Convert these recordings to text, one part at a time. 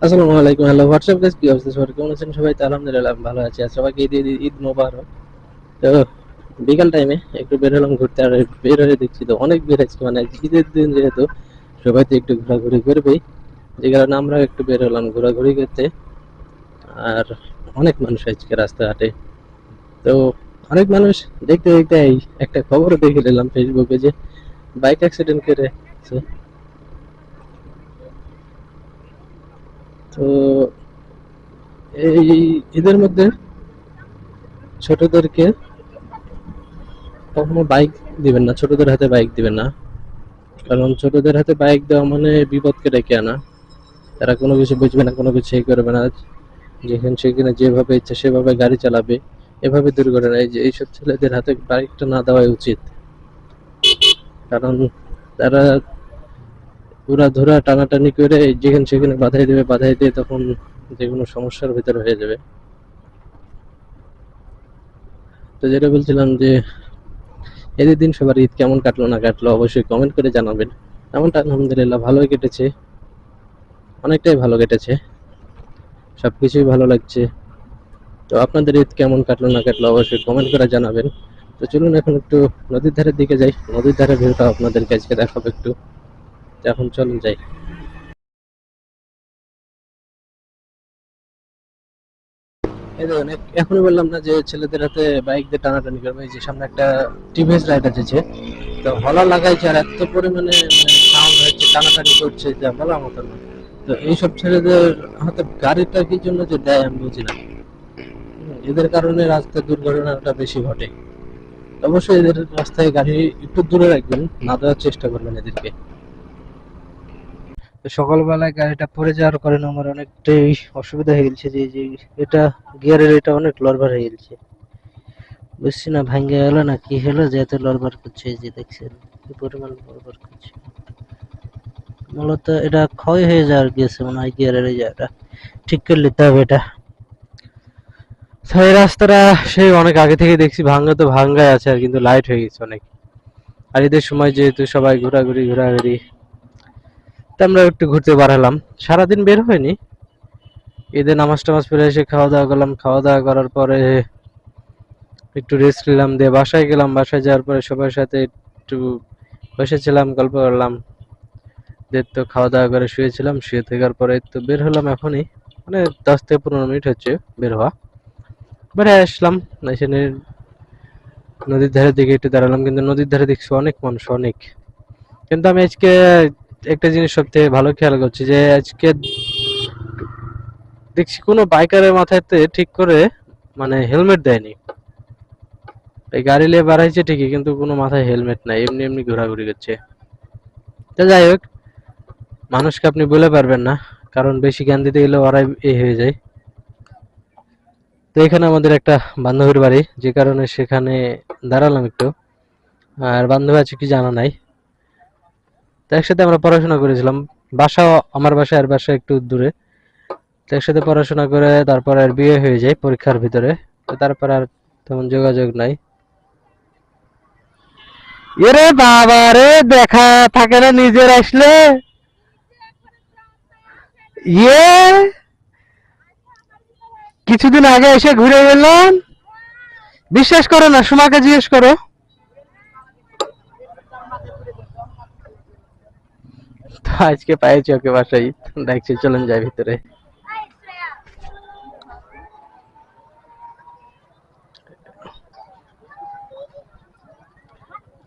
আসসালামু আলাইকুম, hello WhatsApp guys কি অবস্থা সবার? কেমন আছেন সবাই? তো আলহামদুলিল্লাহ ভালো আছি। আর সবাইকে ঈদ, ঈদ- মোবারক। তো বিকাল টাইমে একটু বের হলাম ঘুরতে, আর বের হয়ে দেখছি তো অনেক বের হয়েছে মানে ঈদের দিন যেহেতু, সবাই তো একটু ঘোরাঘুরি করবেই। যে কারণে আমরা একটু বের হলাম ঘোরাঘুরি করতে। আর অনেক মানুষ আজকে রাস্তাঘাটে। তো অনেক মানুষ দেখতে দেখতে একটা খবরও দেখে নিলাম ফেসবুকে যে বাইক অ্যাক্সিডেন্ট করেছে তো এই এদের মধ্যে ছোটদেরকে কখনো বাইক দিবেন না, ছোটদের হাতে বাইক দিবেন না। কারণ ছোটদের হাতে বাইক দেওয়া মানে বিপদকে ডেকে আনা। তারা কোনো কিছু বুঝবে না, কোনো কিছু করবে না। যেখানে সেখানে যেভাবে ইচ্ছা সেভাবে গাড়ি চালাবে, এভাবে দুর্ঘটনা। এই যে এইসব ছেলেদের হাতে বাইকটা না দেওয়াই উচিত। কারণ তারা পুরা ধরা টানাটানি করে যেখানে সেখানে বাধাই দেবে, বাধাই দিয়ে তখন যে কোনো সমস্যার ভিতরে হয়ে যাবে। তো যেটা বলছিলাম যে, এদের দিন সবার ঈদ কেমন কাটলো না কাটলো অবশ্যই কমেন্ট করে জানাবেন। এমনটা আলহামদুলিল্লাহ ভালোই কেটেছে, অনেকটাই ভালো কেটেছে সব কিছুই ভালো লাগছে। তো আপনাদের ঈদ কেমন কাটলো না কাটলো অবশ্যই কমেন্ট করে জানাবেন। তো চলুন এখন একটু নদীর ধারের দিকে যাই, নদীর ধারে ভিউটা আপনাদেরকে আজকে দেখাবো একটু। এখন চলুন যাই। এখনই বললাম না যে ছেলেদের হাতে বাইক দিয়ে টানাটানি করবে যে সামনে একটা টিভিএস রাইড আছে তো হলা লাগাইছে আর এত পরিমাণে সাউন্ড হচ্ছে, টানাটানি করছে, যা বলার মতো না। তো এইসব ছেলেদের হাতে গাড়িটা কি জন্য যে দেয় আমি বুঝি না। এদের কারণে রাস্তায় দুর্ঘটনাটা বেশি ঘটে। অবশ্যই এদের রাস্তায় গাড়ি একটু দূরে রাখবেন, না দেওয়ার চেষ্টা করবেন এদেরকে। সকালবেলায় গাড়িটা পড়ে যাওয়ার কারণে আমার অনেকটাই অসুবিধা হয়ে গেছে যে যে এটা গিয়ারের এটা অনেক লড়বার হয়ে গেছে। বুঝছি না, ভাঙ্গে গেল না, কি হলো? যে এত লড়বার করছে যে দেখছেন, কি পরিমাণ লড়বার করছে। মূলত এটা ক্ষয় হয়ে যাওয়ার গেছে মনে হয় গিয়ারের এই জায়গাটা। ঠিক করে নিতে হবে এটা। এই রাস্তাটা সেই অনেক আগে থেকে দেখছি, ভাঙ্গা তো ভাঙ্গাই আছে আর কিন্তু লাইট হয়ে গেছে অনেক। আর ঈদের সময় যেহেতু সবাই ঘোরাঘুরি ঘোরাঘুরি তো আমরা একটু ঘুরতে বাড়ালাম। সারাদিন বের হয়নি। ঈদে নামাজ টামাজ পড়ে এসে খাওয়া দাওয়া করলাম। খাওয়া দাওয়া করার পরে একটু রেস্ট নিলাম, দিয়ে বাসায় গেলাম। বাসায় যাওয়ার পরে সবার সাথে একটু বসেছিলাম, গল্প করলাম। দিয়ে তো খাওয়া দাওয়া করে শুয়েছিলাম। শুয়ে থাকার পরে তো বের হলাম এখনই। মানে দশ থেকে পনেরো মিনিট হচ্ছে বের হওয়া। বেড়ে আসলাম। এখানে নদীর ধারের দিকে একটু দাঁড়ালাম। কিন্তু নদীর ধারে দেখছি অনেক মানুষ, অনেক। কিন্তু আমি আজকে একটা জিনিস সব থেকে ভালো খেয়াল করছি যে আজকে দেখছি কোনো বাইকারের মাথাতে ঠিক করে মানে হেলমেট দেয়নি। এই গাড়ি নিয়ে বাড়াইছে ঠিকই, কিন্তু কোনো মাথায় হেলমেট নাই, এমনি এমনি ঘোরাঘুরি করছে। তো যাই হোক, মানুষকে আপনি বলে পারবেন না, কারণ বেশি জ্ঞান দিতে গেলে ওরাই এ হয়ে যায়। তো এখানে আমাদের একটা বান্ধবীর বাড়ি, যে কারণে সেখানে দাঁড়ালাম একটু। আর বান্ধবী আছে কি জানা নাই। তো একসাথে আমরা পড়াশোনা করেছিলাম। বাসা আমার বাসা আর বাসা একটু দূরে। তো একসাথে পড়াশোনা করে তারপর আর বিয়ে হয়ে যায় পরীক্ষার ভিতরে। তো তারপর আর তেমন যোগাযোগ নাই। এরে বাবা রে, দেখা থাকে না নিজের আসলে। ইয়ে! কিছুদিন আগে এসে ঘুরে গেলাম বিশ্বাস করো না, সুমাকে জিজ্ঞেস করো তো আজকে পাইছি ওকে বাসায়। দেখছি, চলেন যাই ভিতরে।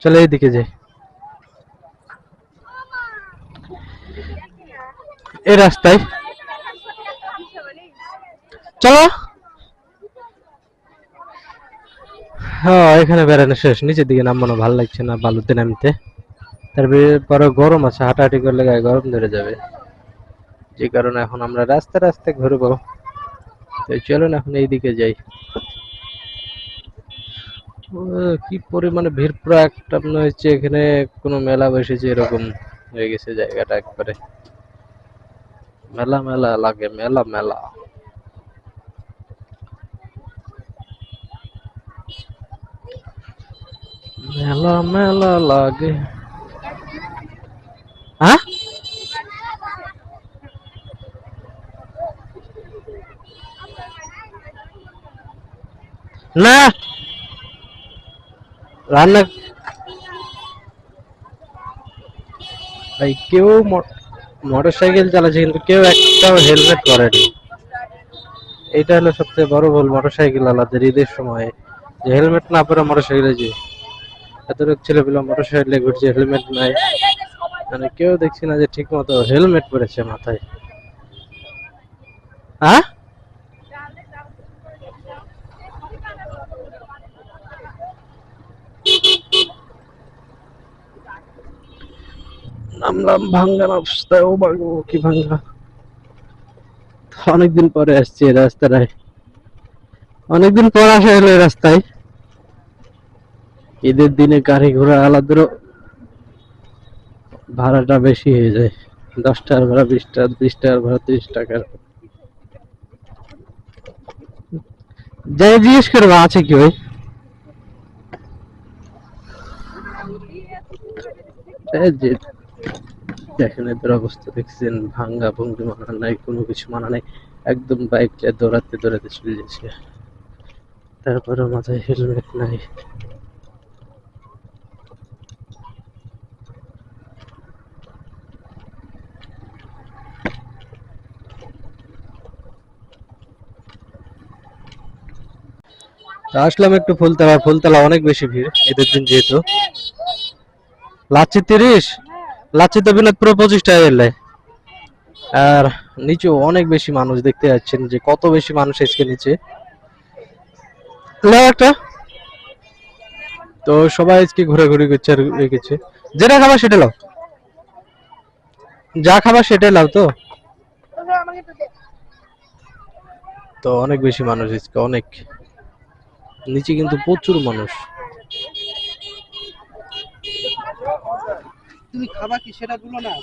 চলে এদিকে যাই। এই রাস্তায়। চলো। হ্যাঁ এখানে বেড়ানো শেষ। নিচের দিকে নামানো ভালো লাগছে না বালুতে নামতে। তারপরে গরম আছে, হাঁটাহাঁটি করলে গায়ে গরম ধরে যাবে। যে কারণে এখন আমরা রাস্তা রাস্তায় ঘুরবো। তো চলুন এখন এইদিকে যাই। কি পরিমাণে ভিড় পুরো একটা মনে হচ্ছে এখানে কোনো মেলা বসেছে, এরকম হয়ে গেছে জায়গাটা একবারে। মেলা মেলা লাগে, মেলা মেলা। মেলা মেলা লাগে হ্যাঁ না। রান্না ভাই, কেউ মোটর সাইকেল চালাচ্ছে, কিন্তু কেউ একটাও হেলমেট পরেনি। এটা হলো সবচেয়ে বড় ভুল মোটর সাইকেল আলাদের ঈদের সময়। যে হেলমেট না পরে মোটর সাইকেলে যে এতটুকু ছেলেগুলো মোটর সাইকেলে ঘুরছে, হেলমেট নাই। মানে কেউ দেখছি না যে ঠিক মতো হেলমেট পরেছে মাথায়। হ্যাঁ নামলাম, ভাঙ্গা রাস্তায়, ও বাগো কি ভাঙ্গা। অনেকদিন পরে আসছি এই রাস্তাটায়। অনেকদিন পর আসা হলো রাস্তায়। ঈদের দিনে গাড়ি ঘোড়া আলাদারও ভাড়াটা বেশি হয়ে যায়। দশ টাকার ভাড়া বিশ টাকা বিশ টাকার ভাড়া, ত্রিশ টাকার। যাই জিজ্ঞেস করব আছে কি ভাই যে দেখেন এদের অবস্থা দেখছেন, ভাঙ্গা ভঙ্গি মানা নাই, কোনো কিছু মানা নাই। একদম বাইক দৌড়াতে দৌড়াতে চলে যাচ্ছে। তারপরে মাথায় হেলমেট নাই। আসলাম একটু ফুলতলা। ফুলতলা অনেক বেশি ভিড় এদের দিন যেহেতু। লাচ্ছি তিরিশ? লাচ্ছি তো বিনোদপুরে পঁচিশ টাকা এলে আর নিচে অনেক বেশি মানুষ দেখতে যাচ্ছেন যে কত বেশি মানুষ এসকে নিচে। একটা। তো সবাই আজকে ঘোরাঘুরি করছে আর রেখেছে। যেটা খাবার সেটা লাও। যা খাবার সেটাই লাও তো। তো অনেক বেশি মানুষ আজকে অনেক। নিচে কিন্তু প্রচুর মানুষ। তুমি খাবা কি সেটা বলো না?